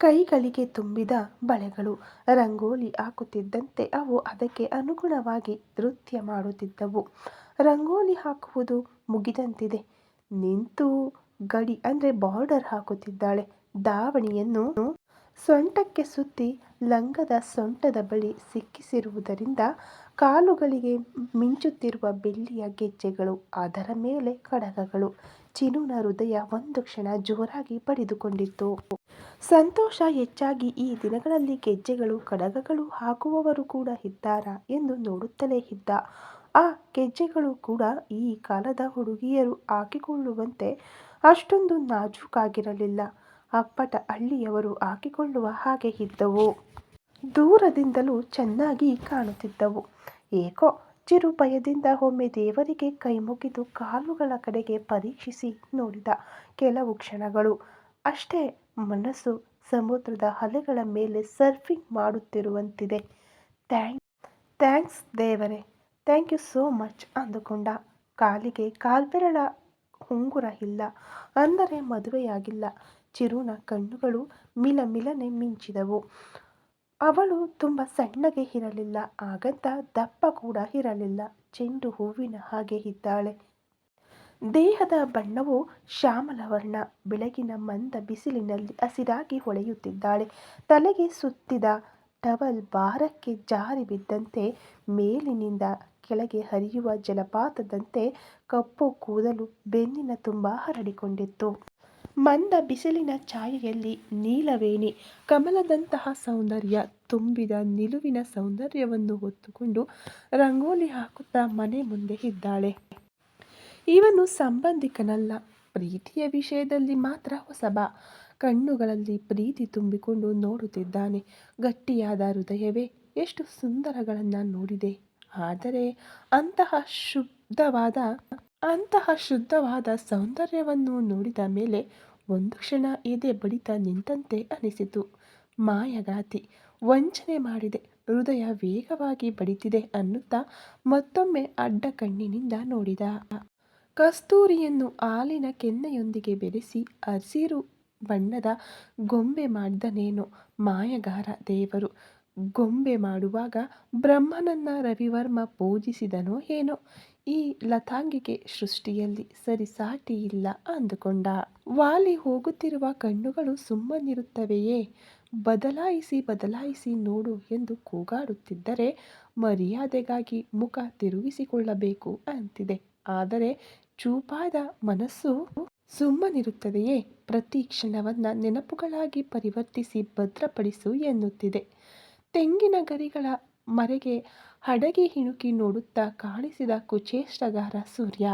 ಕೈಗಳಿಗೆ ತುಂಬಿದ ಬಳೆಗಳು. ರಂಗೋಲಿ ಹಾಕುತ್ತಿದ್ದಂತೆ ಅವು ಅದಕ್ಕೆ ಅನುಗುಣವಾಗಿ ನೃತ್ಯ ಮಾಡುತ್ತಿದ್ದವು. ರಂಗೋಲಿ ಹಾಕುವುದು ಮುಗಿದಂತಿದೆ. ನಿಂತು ಗಡಿ ಅಂದರೆ ಬಾರ್ಡರ್ ಹಾಕುತ್ತಿದ್ದಾಳೆ. ದಾವಣಿಯನ್ನು ಸೊಂಟಕ್ಕೆ ಸುತ್ತಿ ಲಂಗದ ಸೊಂಟದ ಬಳಿ ಸಿಕ್ಕಿಸಿರುವುದರಿಂದ ಕಾಲುಗಳಿಗೆ ಮಿಂಚುತ್ತಿರುವ ಬೆಳ್ಳಿಯ ಗೆಜ್ಜೆಗಳು, ಅದರ ಮೇಲೆ ಕಡಗಗಳು. ಚಿನುನ ಹೃದಯ ಒಂದು ಕ್ಷಣ ಜೋರಾಗಿ ಪಡೆದುಕೊಂಡಿತ್ತು ಸಂತೋಷ ಹೆಚ್ಚಾಗಿ ಈ ದಿನಗಳಲ್ಲಿ ಗೆಜ್ಜೆಗಳು, ಕಡಗಗಳು ಹಾಕುವವರು ಕೂಡ ಇದ್ದಾರಾ ಎಂದು ನೋಡುತ್ತಲೇ ಇದ್ದ ಆ ಗೆಜ್ಜೆಗಳು ಕೂಡ ಈ ಕಾಲದ ಹುಡುಗಿಯರು ಹಾಕಿಕೊಳ್ಳುವಂತೆ ಅಷ್ಟೊಂದು ನಾಜೂಕಾಗಿರಲಿಲ್ಲ. ಅಪ್ಪಟ ಹಳ್ಳಿಯವರು ಹಾಕಿಕೊಳ್ಳುವ ಹಾಗೆ ಇದ್ದವು. ದೂರದಿಂದಲೂ ಚೆನ್ನಾಗಿ ಕಾಣುತ್ತಿದ್ದವು. ಏಕೋ ಚಿರು ಭಯದಿಂದ ಒಮ್ಮೆ ದೇವರಿಗೆ ಕೈಮುಗಿದು ಕಾಲುಗಳ ಕಡೆಗೆ ಪರೀಕ್ಷಿಸಿ ನೋಡಿದ ಕೆಲವು ಕ್ಷಣಗಳು. ಅಷ್ಟೇ ಮನಸ್ಸು ಸಮುದ್ರದ ಅಲೆಗಳ ಮೇಲೆ ಸರ್ಫಿಂಗ್ ಮಾಡುತ್ತಿರುವಂತಿದೆ. ಥ್ಯಾಂಕ್, ಥ್ಯಾಂಕ್ಸ್ ದೇವರೇ. ಥ್ಯಾಂಕ್ ಯು ಸೋ ಮಚ್ ಅಂದುಕೊಂಡ. ಕಾಲಿಗೆ ಕಾಲ್ಬೆರಳ ಉಂಗುರ ಇಲ್ಲ. ಅಂದರೆ ಮದುವೆಯಾಗಿಲ್ಲ. ಚಿರುನ ಕಣ್ಣುಗಳು ಮಿಲ ಮಿಲನೆ ಮಿಂಚಿದವು. ಅವಳು ತುಂಬ ಸಣ್ಣಗೆ ಇರಲಿಲ್ಲ. ಹಾಗಂತ ದಪ್ಪ ಕೂಡ ಇರಲಿಲ್ಲ. ಚೆಂಡು ಹೂವಿನ ಹಾಗೆ ಇದ್ದಾಳೆ. ದೇಹದ ಬಣ್ಣವು ಶ್ಯಾಮಲ ವರ್ಣ ಬೆಳಗಿನ ಮಂದ ಬಿಸಿಲಿನಲ್ಲಿ ಹಸಿರಾಗಿ ಹೊಳೆಯುತ್ತಿದ್ದಾಳೆ. ತಲೆಗೆ ಸುತ್ತಿದ ಟವಲ್ ಭಾರಕ್ಕೆ ಜಾರಿ ಬಿದ್ದಂತೆ ಮೇಲಿನಿಂದ ಕೆಳಗೆ ಹರಿಯುವ ಜಲಪಾತದಂತೆ ಕಪ್ಪು ಕೂದಲು ಬೆನ್ನಿನ ತುಂಬ ಹರಡಿಕೊಂಡಿತ್ತು. ಮಂದ ಬಿಸಿಲಿನ ಛಾಯೆಯಲ್ಲಿ ನೀಲವೇಣಿ, ಕಮಲದಂತಹ ಸೌಂದರ್ಯ, ತುಂಬಿದ ನಿಲುವಿನ ಸೌಂದರ್ಯವನ್ನು ಹೊತ್ತುಕೊಂಡು ರಂಗೋಲಿ ಹಾಕುತ್ತಾ ಮನೆ ಮುಂದೆ ಇದ್ದಾಳೆ. ಇವನು ಸಂಬಂಧಿಕನಲ್ಲ, ಪ್ರೀತಿಯ ವಿಷಯದಲ್ಲಿ ಮಾತ್ರ ಹೊಸಬ. ಕಣ್ಣುಗಳಲ್ಲಿ ಪ್ರೀತಿ ತುಂಬಿಕೊಂಡು ನೋಡುತ್ತಿದ್ದಾನೆ. ಗಟ್ಟಿಯಾದ ಹೃದಯವೇ ಎಷ್ಟು ಸುಂದರಗಳನ್ನು ನೋಡಿದೆ. ಆದರೆ ಅಂತಹ ಶುದ್ಧವಾದ ಅಂತಹ ಶುದ್ಧವಾದ ಸೌಂದರ್ಯವನ್ನು ನೋಡಿದ ಮೇಲೆ ಒಂದು ಕ್ಷಣ ಎದೆ ಬಡಿತ ನಿಂತಂತೆ ಅನಿಸಿತು. ಮಾಯಗಾತಿ, ವಂಚನೆ ಮಾಡಿದೆ, ಹೃದಯ ವೇಗವಾಗಿ ಬಡಿತಿದೆ ಅನ್ನುತ್ತಾ ಮತ್ತೊಮ್ಮೆ ಅಡ್ಡ ಕಣ್ಣಿನಿಂದ ನೋಡಿದ. ಕಸ್ತೂರಿಯನ್ನು ಹಾಲಿನ ಕೆನ್ನೆಯೊಂದಿಗೆ ಬೆರೆಸಿ ಹಸಿರು ಬಣ್ಣದ ಗೊಂಬೆ ಮಾಡಿದನೇನೋ ಮಾಯಗಾರ ದೇವರು ಗೊಂಬೆ ಮಾಡುವಾಗ ಬ್ರಹ್ಮನನ್ನ ರವಿವರ್ಮ ಪೂಜಿಸಿದನೋ ಏನೋ, ಈ ಲತಾಂಗಿಕೆ ಸೃಷ್ಟಿಯಲ್ಲಿ ಸರಿಸಾಟಿ ಇಲ್ಲ ಅಂದುಕೊಂಡ. ವಾಲಿ ಹೋಗುತ್ತಿರುವ ಕಣ್ಣುಗಳು ಸುಮ್ಮನಿರುತ್ತವೆಯೇ? ಬದಲಾಯಿಸಿ ಬದಲಾಯಿಸಿ ನೋಡು ಎಂದು ಕೂಗಾಡುತ್ತಿದ್ದರೆ ಮರ್ಯಾದೆಗಾಗಿ ಮುಖ ತಿರುಗಿಸಿಕೊಳ್ಳಬೇಕು ಅಂತಿದೆ. ಆದರೆ ಚೂಪಾದ ಮನಸ್ಸು ಸುಮ್ಮನಿರುತ್ತದೆಯೇ? ಪ್ರತಿ ಕ್ಷಣವನ್ನು ನೆನಪುಗಳಾಗಿ ಪರಿವರ್ತಿಸಿ ಭದ್ರಪಡಿಸು ಎನ್ನುತ್ತಿದೆ. ತೆಂಗಿನ ಗರಿಗಳ ಮರೆಗೆ ಹಡಗಿ ಹಿಣುಕಿ ನೋಡುತ್ತಾ ಕಾಣಿಸಿದ ಕುಚೇಷ್ಟಗಾರ ಸೂರ್ಯ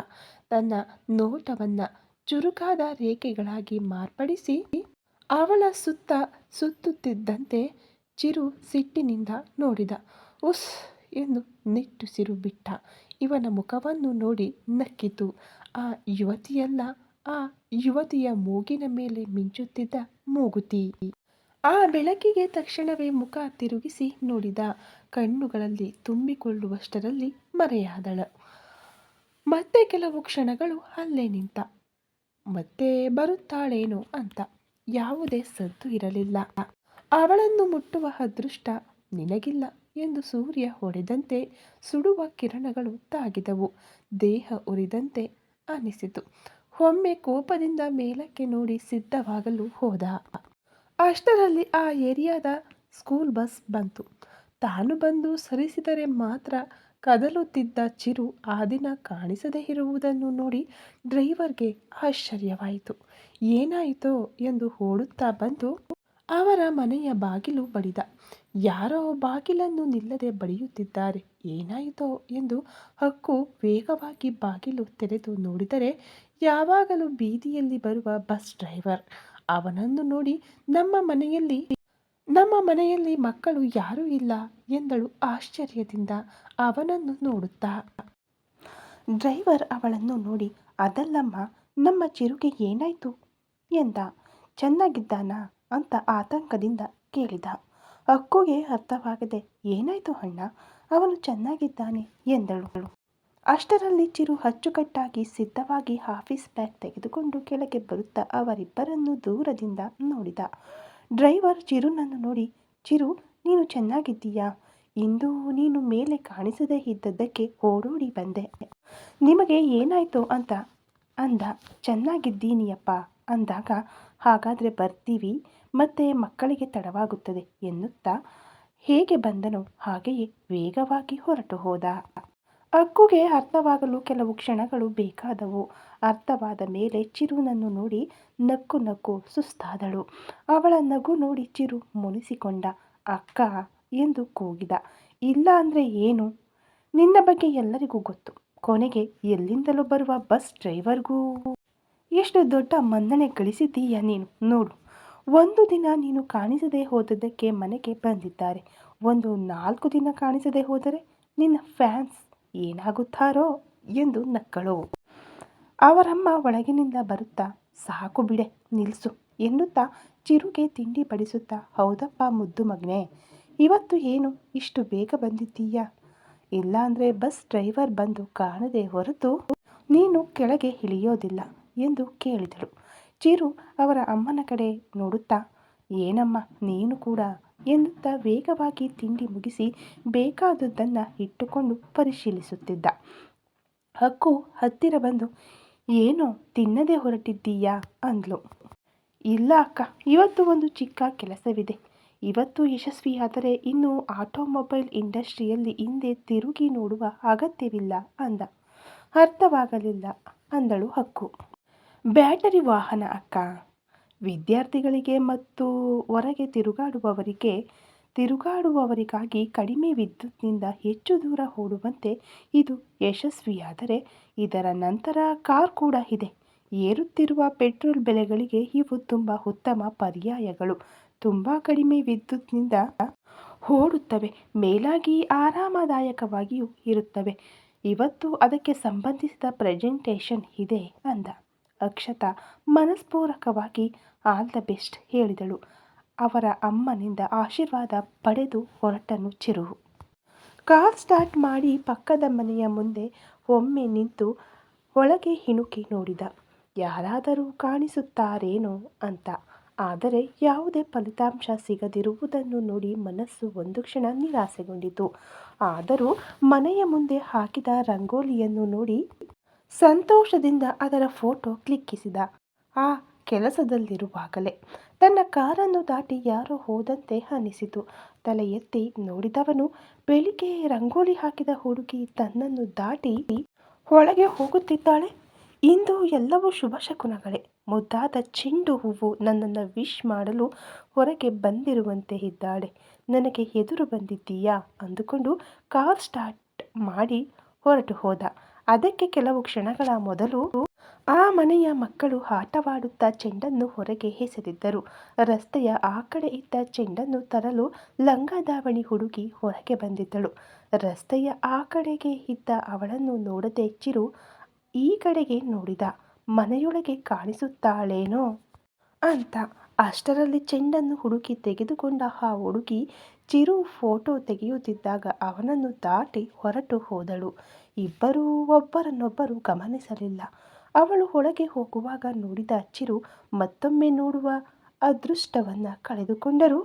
ತನ್ನ ನೋಟವನ್ನ ಚುರುಕಾದ ರೇಖೆಗಳಾಗಿ ಮಾರ್ಪಡಿಸಿ ಅವಳ ಸುತ್ತ ಸುತ್ತುತ್ತಿದ್ದಂತೆ ಚಿರು ಸಿಟ್ಟಿನಿಂದ ನೋಡಿದ. ಉಸ್ ಎಂದು ನಿಟ್ಟುಸಿರು ಬಿಟ್ಟ. ಇವನ ಮುಖವನ್ನು ನೋಡಿ ನಕ್ಕಿತು. ಆ ಯುವತಿಯಲ್ಲ, ಆ ಯುವತಿಯ ಮೂಗಿನ ಮೇಲೆ ಮಿಂಚುತ್ತಿದ್ದ ಮೂಗುತಿ. ಆ ಬೆಳಕಿಗೆ ತಕ್ಷಣವೇ ಮುಖ ತಿರುಗಿಸಿ ನೋಡಿದ ಕಣ್ಣುಗಳಲ್ಲಿ ತುಂಬಿಕೊಳ್ಳುವಷ್ಟರಲ್ಲಿ ಮರೆಯಾದಳು. ಮತ್ತೆ ಕೆಲವು ಕ್ಷಣಗಳು ಅಲ್ಲೇ ನಿಂತ. ಮತ್ತೆ ಬರುತ್ತಾಳೇನೋ ಅಂತ. ಯಾವುದೇ ಸದ್ದು ಇರಲಿಲ್ಲ. ಅವಳನ್ನು ಮುಟ್ಟುವ ಅದೃಷ್ಟ ನಿನಗಿಲ್ಲ ಎಂದು ಸೂರ್ಯ ಹೊಡೆದಂತೆ ಸುಡುವ ಕಿರಣಗಳು ತಾಗಿದವು. ದೇಹ ಉರಿದಂತೆ ಅನಿಸಿತು. ಒಮ್ಮೆ ಕೋಪದಿಂದ ಮೇಲಕ್ಕೆ ನೋಡಿ ಸಿದ್ಧವಾಗಲು ಹೋದ. ಅಷ್ಟರಲ್ಲಿ ಆ ಏರಿಯಾದ ಸ್ಕೂಲ್ ಬಸ್ ಬಂತು. ತಾನು ಬಂದು ಸರಿಸಿದರೆ ಮಾತ್ರ ಕದಲುತ್ತಿದ್ದ ಚಿರು ಆ ದಿನ ಕಾಣಿಸದೇ ಇರುವುದನ್ನು ನೋಡಿ ಡ್ರೈವರ್ಗೆ ಆಶ್ಚರ್ಯವಾಯಿತು. ಏನಾಯಿತೋ ಎಂದು ಓಡುತ್ತಾ ಬಂದು ಅವರ ಮನೆಯ ಬಾಗಿಲು ಬಡಿದ. ಯಾರೋ ಬಾಗಿಲನ್ನು ನಿಲ್ಲದೆ ಬಡಿಯುತ್ತಿದ್ದಾರೆ. ಏನಾಯಿತೋ ಎಂದು ಹಕ್ಕು ವೇಗವಾಗಿ ಬಾಗಿಲು ತೆರೆದು ನೋಡಿದರೆ ಯಾವಾಗಲೂ ಬೀದಿಯಲ್ಲಿ ಬರುವ ಬಸ್ ಡ್ರೈವರ್. ಅವನನ್ನು ನೋಡಿ ನಮ್ಮ ಮನೆಯಲ್ಲಿ ನಮ್ಮ ಮನೆಯಲ್ಲಿ ಮಕ್ಕಳು ಯಾರೂ ಇಲ್ಲ ಎಂದಳು ಆಶ್ಚರ್ಯದಿಂದ ಅವನನ್ನು ನೋಡುತ್ತಾ. ಡ್ರೈವರ್ ಅವಳನ್ನು ನೋಡಿ, ಅದಲ್ಲಮ್ಮ, ನಮ್ಮ ಚಿರುಗೆ ಏನಾಯ್ತು? ಎಂದ. ಚೆನ್ನಾಗಿದ್ದಾನಾ? ಅಂತ ಆತಂಕದಿಂದ ಕೇಳಿದ. ಅಕ್ಕುಗೆ ಅರ್ಥವಾಗದೆ ಏನಾಯ್ತು ಅಣ್ಣ? ಅವನು ಚೆನ್ನಾಗಿದ್ದಾನೆ, ಎಂದಳು. ಅಷ್ಟರಲ್ಲಿ ಚಿರು ಅಚ್ಚುಕಟ್ಟಾಗಿ ಸಿದ್ಧವಾಗಿ ಆಫೀಸ್ ಬ್ಯಾಗ್ ತೆಗೆದುಕೊಂಡು ಕೆಳಗೆ ಬರುತ್ತಾ ಅವರಿಬ್ಬರನ್ನು ದೂರದಿಂದ ನೋಡಿದ. ಡ್ರೈವರ್ ಚಿರುನನ್ನು ನೋಡಿ, ಚಿರು, ನೀನು ಚೆನ್ನಾಗಿದ್ದೀಯಾ? ಇಂದು ನೀನು ಮೇಲೆ ಕಾಣಿಸದೇ ಇದ್ದದ್ದಕ್ಕೆ ಓಡೋಡಿ ಬಂದೆ. ನಿಮಗೆ ಏನಾಯ್ತು ಅಂತ ಅಂದ. ಚೆನ್ನಾಗಿದ್ದೀನಿಯಪ್ಪ ಅಂದಾಗ, ಹಾಗಾದರೆ ಬರ್ತೀವಿ, ಮತ್ತೆ ಮಕ್ಕಳಿಗೆ ತಡವಾಗುತ್ತದೆ ಎನ್ನುತ್ತಾ ಹೇಗೆ ಬಂದನೋ ಹಾಗೆಯೇ ವೇಗವಾಗಿ ಹೊರಟು ಹೋದ. ಅಕ್ಕುಗೆ ಅರ್ಥವಾಗಲು ಕೆಲವು ಕ್ಷಣಗಳು ಬೇಕಾದವು. ಅರ್ಥವಾದ ಮೇಲೆ ಚಿರುನನ್ನು ನೋಡಿ ನಕ್ಕು ನಕ್ಕು ಸುಸ್ತಾದಳು. ಅವಳ ನಗು ನೋಡಿ ಚಿರು ಮುನಿಸಿಕೊಂಡ, ಅಕ್ಕ, ಎಂದು ಕೂಗಿದ. ಇಲ್ಲ ಅಂದರೆ ಏನು? ನಿನ್ನ ಬಗ್ಗೆ ಎಲ್ಲರಿಗೂ ಗೊತ್ತು. ಕೊನೆಗೆ ಎಲ್ಲಿಂದಲೂ ಬರುವ ಬಸ್ ಡ್ರೈವರ್ಗೂ. ಎಷ್ಟು ದೊಡ್ಡ ಮನ್ನಣೆ ಗಳಿಸಿದ್ದೀಯ ನೀನು? ನೋಡು. ಒಂದು ದಿನ ನೀನು ಕಾಣಿಸದೆ ಹೋದದ್ದಕ್ಕೆ ಮನೆಗೆ ಬಂದಿದ್ದಾರೆ. ಒಂದು ನಾಲ್ಕು ದಿನ ಕಾಣಿಸದೆ ಹೋದರೆ ನಿನ್ನ ಫ್ಯಾನ್ಸ್ ಏನಾಗುತ್ತಾರೋ ಎಂದು ನಕ್ಕಳು. ಅವರಮ್ಮ ಒಳಗಿನಿಂದ ಬರುತ್ತಾ, ಸಾಕು ಬಿಡೆ, ನಿಲ್ಸು ಎನ್ನುತ್ತಾ ಚಿರುಗೆ ತಿಂಡಿ ಬಡಿಸುತ್ತಾ, ಹೌದಪ್ಪ ಮುದ್ದು ಮಗ್ನೆ, ಇವತ್ತು ಏನು, ಇಷ್ಟು ಬೇಗ ಬಂದಿದ್ದೀಯಾ? ಇಲ್ಲಾಂದ್ರೆ ಬಸ್ ಡ್ರೈವರ್ ಬಂದು ಕಾಣದೆ ಹೊರತು ನೀನು ಕೆಳಗೆ ಇಳಿಯೋದಿಲ್ಲ ಎಂದು ಕೇಳಿದಳು. ಚಿರು ಅವರ ಅಮ್ಮನ ಕಡೆ ನೋಡುತ್ತಾ, ಏನಮ್ಮ, ನೀನು ಕೂಡ ಎನ್ನುತ್ತಾ ವೇಗವಾಗಿ ತಿಂಡಿ ಮುಗಿಸಿ ಬೇಕಾದುದನ್ನು ಇಟ್ಟುಕೊಂಡು ಪರಿಶೀಲಿಸುತ್ತಿದ್ದ. ಹಕ್ಕು ಹತ್ತಿರ ಬಂದು, ಏನೋ ತಿನ್ನದೆ ಹೊರಟಿದ್ದೀಯಾ? ಅಂದ್ಲು. ಇಲ್ಲ ಅಕ್ಕ, ಇವತ್ತು ಒಂದು ಚಿಕ್ಕ ಕೆಲಸವಿದೆ. ಇವತ್ತು ಯಶಸ್ವಿಯಾದರೆ ಇನ್ನು ಆಟೋಮೊಬೈಲ್ ಇಂಡಸ್ಟ್ರಿಯಲ್ಲಿ ಹಿಂದೆ ತಿರುಗಿ ನೋಡುವ ಅಗತ್ಯವಿಲ್ಲ ಅಂದ. ಅರ್ಥವಾಗಲಿಲ್ಲ, ಅಂದಳು ಹಕ್ಕು. ಬ್ಯಾಟರಿ ವಾಹನ ಅಕ್ಕ. ವಿದ್ಯಾರ್ಥಿಗಳಿಗೆ ಮತ್ತು ಹೊರಗೆ ತಿರುಗಾಡುವವರಿಗೆ, ತಿರುಗಾಡುವವರಿಗಾಗಿ ಕಡಿಮೆ ವಿದ್ಯುತ್ನಿಂದ ಹೆಚ್ಚು ದೂರ ಓಡುವಂತೆ ಇದು ಯಶಸ್ವಿಯಾದರೆ ಇದರ ನಂತರ ಕಾರ್ ಕೂಡ ಇದೆ. ಏರುತ್ತಿರುವ ಪೆಟ್ರೋಲ್ ಬೆಲೆಗಳಿಗೆ ಇವು ತುಂಬ ಉತ್ತಮ ಪರ್ಯಾಯಗಳು. ತುಂಬ ಕಡಿಮೆ ವಿದ್ಯುತ್ನಿಂದ ಓಡುತ್ತವೆ. ಮೇಲಾಗಿ ಆರಾಮದಾಯಕವಾಗಿಯೂ ಇರುತ್ತವೆ. ಇವತ್ತು ಅದಕ್ಕೆ ಸಂಬಂಧಿಸಿದ ಪ್ರೆಸೆಂಟೇಷನ್ ಇದೆ ಅಂದ. ಅಕ್ಷತಾ ಮನಸ್ಪೂರ್ವಕವಾಗಿ ಆಲ್ ದ ಬೆಸ್ಟ್, ಹೇಳಿದಳು. ಅವರ ಅಮ್ಮನಿಂದ ಆಶೀರ್ವಾದ ಪಡೆದು ಹೊರಟನು ಚಿರು ಕಾರ್ ಸ್ಟಾರ್ಟ್ ಮಾಡಿ ಪಕ್ಕದ ಮನೆಯ ಮುಂದೆ ಒಮ್ಮೆ ನಿಂತು ಒಳಗೆ ಹಿಣುಕಿ ನೋಡಿದ. ಯಾರಾದರೂ ಕಾಣಿಸುತ್ತಾರೇನೋ ಅಂತ. ಆದರೆ ಯಾವುದೇ ಫಲಿತಾಂಶ ಸಿಗದಿರುವುದನ್ನು ನೋಡಿ ಮನಸ್ಸು ಒಂದು ಕ್ಷಣ ನಿರಾಸೆಗೊಂಡಿತು. ಆದರೂ ಮನೆಯ ಮುಂದೆ ಹಾಕಿದ ರಂಗೋಲಿಯನ್ನು ನೋಡಿ ಸಂತೋಷದಿಂದ ಅದರ ಫೋಟೋ ಕ್ಲಿಕ್ಕಿಸಿದ. ಆ ಕೆಲಸದಲ್ಲಿರುವಾಗಲೇ ತನ್ನ ಕಾರನ್ನು ದಾಟಿ ಯಾರೋ ಹೋದಂತೆ ಅನಿಸಿತು ತಲೆ ಎತ್ತಿ ನೋಡಿದವನು ಬೆಳಿಗ್ಗೆ ರಂಗೋಲಿ ಹಾಕಿದ ಹುಡುಗಿ ತನ್ನನ್ನು ದಾಟಿ ಒಳಗೆ ಹೋಗುತ್ತಿದ್ದಾಳೆ. ಇಂದು ಎಲ್ಲವೂ ಶುಭ ಶಕುನಗಳೇ. ಮುದ್ದಾದ ಚೆಂಡು ಹೂವು ನನ್ನನ್ನು ವಿಶ್ ಮಾಡಲು ಹೊರಗೆ ಬಂದಿರುವಂತೆ ಇದ್ದಾಳೆ. ನನಗೆ ಎದುರು ಬಂದಿದ್ದೀಯಾ ಅಂದುಕೊಂಡು ಕಾರ್ ಸ್ಟಾರ್ಟ್ ಮಾಡಿ ಹೊರಟು ಹೋದ. ಅದಕ್ಕೆ ಕೆಲವು ಕ್ಷಣಗಳ ಮೊದಲು ಆ ಮನೆಯ ಮಕ್ಕಳು ಆಟವಾಡುತ್ತಾ ಚೆಂಡನ್ನು ಹೊರಗೆ ಎಸೆದಿದ್ದರು. ರಸ್ತೆಯ ಆ ಕಡೆ ಇದ್ದ ಚೆಂಡನ್ನು ತರಲು ಲಂಗದಾವಣಿ ಹುಡುಗಿ ಹೊರಗೆ ಬಂದಿದ್ದಳು. ರಸ್ತೆಯ ಆ ಕಡೆಗೆ ಇದ್ದ ಅವಳನ್ನು ನೋಡದೆ ಚಿರು ಈ ಕಡೆಗೆ ನೋಡಿದ, ಮನೆಯೊಳಗೆ ಕಾಣಿಸುತ್ತಾಳೇನೋ ಅಂತ. ಅಷ್ಟರಲ್ಲಿ ಚೆಂಡನ್ನು ಹುಡುಕಿ ತೆಗೆದುಕೊಂಡ ಆ ಹುಡುಗಿ ಚಿರು ಫೋಟೋ ತೆಗೆಯುತ್ತಿದ್ದಾಗ ಅವನನ್ನು ದಾಟಿ ಹೊರಟು ಹೋದಳು. ಇಬ್ಬರೂ ಒಬ್ಬರನ್ನೊಬ್ಬರು ಗಮನಿಸಲಿಲ್ಲ. ಅವಳು ಒಳಗೆ ಹೋಗುವಾಗ ನೋಡಿದ ಚಿರು ಮತ್ತೊಮ್ಮೆ ನೋಡುವ ಅದೃಷ್ಟವನ್ನು ಕಳೆದುಕೊಂಡರು.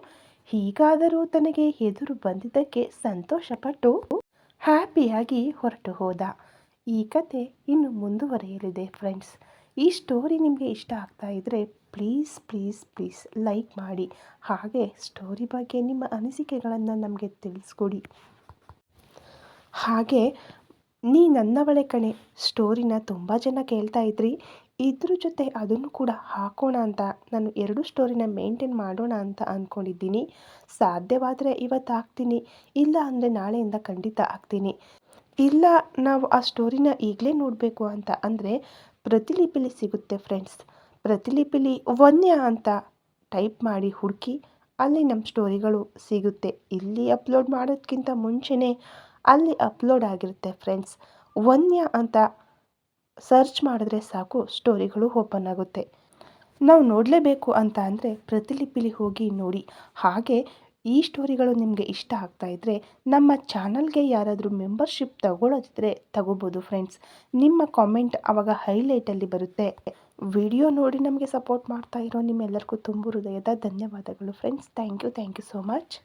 ಹೀಗಾದರೂ ತನಗೆ ಎದುರು ಬಂದಿದ್ದಕ್ಕೆ ಸಂತೋಷಪಟ್ಟು ಹ್ಯಾಪಿಯಾಗಿ ಹೊರಟು ಹೋದ. ಈ ಕತೆ ಇನ್ನು ಮುಂದುವರಿಯಲಿದೆ, ಫ್ರೆಂಡ್ಸ್. ಈ ಸ್ಟೋರಿ ನಿಮಗೆ ಇಷ್ಟ ಆಗ್ತಾ ಇದ್ದರೆ ಪ್ಲೀಸ್ ಪ್ಲೀಸ್ ಪ್ಲೀಸ್ ಲೈಕ್ ಮಾಡಿ. ಹಾಗೆ ಸ್ಟೋರಿ ಬಗ್ಗೆ ನಿಮ್ಮ ಅನಿಸಿಕೆಗಳನ್ನು ನಮಗೆ ತಿಳಿಸ್ಕೊಡಿ. ಹಾಗೆ ನೀ ನನ್ನವಳೆ ಕಣೆ ಸ್ಟೋರಿನ ತುಂಬ ಜನ ಕೇಳ್ತಾ ಇದ್ರಿ. ಇದ್ರ ಜೊತೆ ಅದನ್ನು ಕೂಡ ಹಾಕೋಣ ಅಂತ, ನಾನು ಎರಡು ಸ್ಟೋರಿನ ಮೇಂಟೈನ್ ಮಾಡೋಣ ಅಂತ ಅಂದ್ಕೊಂಡಿದ್ದೀನಿ ಸಾಧ್ಯವಾದರೆ ಇವತ್ತು ಹಾಕ್ತೀನಿ, ಇಲ್ಲ ಅಂದರೆ ನಾಳೆಯಿಂದ ಖಂಡಿತ ಹಾಕ್ತೀನಿ. ಇಲ್ಲ, ನಾವು ಆ ಸ್ಟೋರಿನ ಈಗಲೇ ನೋಡಬೇಕು ಅಂತ ಅಂದರೆ ಪ್ರತಿಲಿಪಿಲಿ ಸಿಗುತ್ತೆ ಫ್ರೆಂಡ್ಸ್ ಪ್ರತಿಲಿಪಿಲಿ ವನ್ಯ ಅಂತ ಟೈಪ್ ಮಾಡಿ ಹುಡುಕಿ ಅಲ್ಲಿ ನಮ್ಮ ಸ್ಟೋರಿಗಳು ಸಿಗುತ್ತೆ. ಇಲ್ಲಿ ಅಪ್ಲೋಡ್ ಮಾಡೋದಕ್ಕಿಂತ ಮುಂಚೆನೇ ಅಲ್ಲಿ ಅಪ್ಲೋಡ್ ಆಗಿರುತ್ತೆ ಫ್ರೆಂಡ್ಸ್ ವನ್ಯ ಅಂತ ಸರ್ಚ್ ಮಾಡಿದ್ರೆ ಸಾಕು ಸ್ಟೋರಿಗಳು ಓಪನ್ ಆಗುತ್ತೆ. ನಾವು ನೋಡಲೇಬೇಕು ಅಂತ ಅಂದರೆ ಪ್ರತಿಲಿಪಿಲಿ ಹೋಗಿ ನೋಡಿ. ಹಾಗೆ ಈ ಸ್ಟೋರಿಗಳು ನಿಮಗೆ ಇಷ್ಟ ಆಗ್ತಾ ಇದ್ದರೆ ನಮ್ಮ ಚಾನಲ್ಗೆ ಯಾರಾದರೂ ಮೆಂಬರ್ಶಿಪ್ ತಗೊಳ್ಳೋದಿದ್ರೆ ತಗೋಬೋದು ಫ್ರೆಂಡ್ಸ್. ನಿಮ್ಮ ಕಾಮೆಂಟ್ ಆವಾಗ ಹೈಲೈಟಲ್ಲಿ ಬರುತ್ತೆ. ವಿಡಿಯೋ ನೋಡಿ ನಮಗೆ ಸಪೋರ್ಟ್ ಮಾಡ್ತಾ ಇರೋ ನಿಮ್ಮೆಲ್ಲರಿಗೂ ತುಂಬ ಹೃದಯದ ಧನ್ಯವಾದಗಳು friends. Thank you thank you so much.